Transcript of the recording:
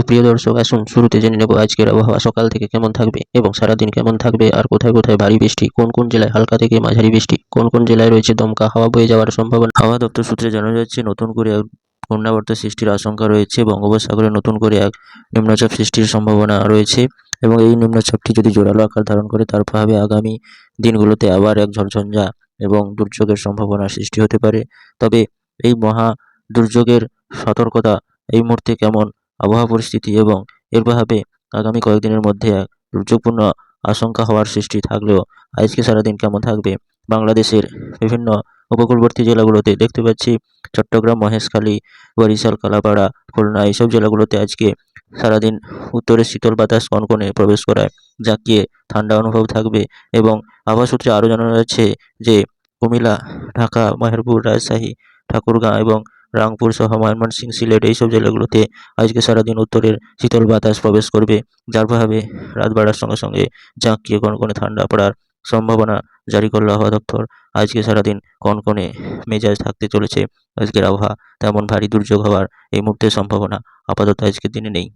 প্রিয় দর্শক, আসুন শুরুতে জেনে নেব আজকের আবহাওয়া, সকাল থেকে কেমন থাকবে এবং সারাদিন কেমন থাকবে আর কোথায় কোথায় ভারী বৃষ্টি, কোন কোন জেলায় হালকা থেকে মাঝারি বৃষ্টি, কোন কোন জেলায় রয়েছে দমকা, হাওয়া বয়ে যাওয়ার সম্ভাবনা। হাওয়া দপ্তর সূত্রে জানা যাচ্ছে, নতুন করে ঘূর্ণাবর্ত সৃষ্টির আশঙ্কা রয়েছে, বঙ্গোপসাগরে নতুন করে এক নিম্নচাপ সৃষ্টির সম্ভাবনা রয়েছে এবং এই নিম্নচাপটি যদি জোরালো আকার ধারণ করে, তার প্রভাবে আগামী দিনগুলোতে আবার এক ঝড়ঝঞ্ঝা এবং দুর্যোগের সম্ভাবনা সৃষ্টি হতে পারে। তবে এই মহা দুর্যোগের সতর্কতা এই মুহূর্তে কেমন আবহাওয়া পরিস্থিতি এবং এর প্রভাবে আগামী কয়েকদিনের মধ্যে এক দুর্যোগপূর্ণ আশঙ্কা হওয়ার সৃষ্টি থাকলেও আজকে সারাদিন কেমন থাকবে? বাংলাদেশের বিভিন্ন উপকূলবর্তী জেলাগুলোতে দেখতে পাচ্ছি চট্টগ্রাম, মহেশখালী, বরিশাল, কালাপাড়া, খুলনা এইসব জেলাগুলোতে আজকে সারাদিন উত্তরে শীতল বাতাস কনকনে প্রবেশ করায়। জাঁকিয়ে ঠান্ডা অনুভব থাকবে এবং আবহাওয়া সূত্রে আরও জানানো যাচ্ছে যে কুমিল্লা, ঢাকা, মেহেরপুর, রাজশাহী, ঠাকুরগাঁ এবং রাংপুর সহ ময়মনসিং, সিলেট এইসব জেলাগুলোতে আজকে সারাদিন উত্তরের শীতল বাতাস প্রবেশ করবে। যার প্রভাবে রাত বাড়ার সঙ্গে সঙ্গে ঝাঁকিয়ে কনকনে ঠান্ডা পড়ার সম্ভাবনা জারি করল আবহাওয়া দপ্তর। আজকে সারাদিন কনকনে মেজাজ থাকতে চলেছে। আজকের আবহাওয়া তেমন ভারী দুর্যোগ হওয়ার এই মুহূর্তে সম্ভাবনা আপাতত আজকের দিনে নেই।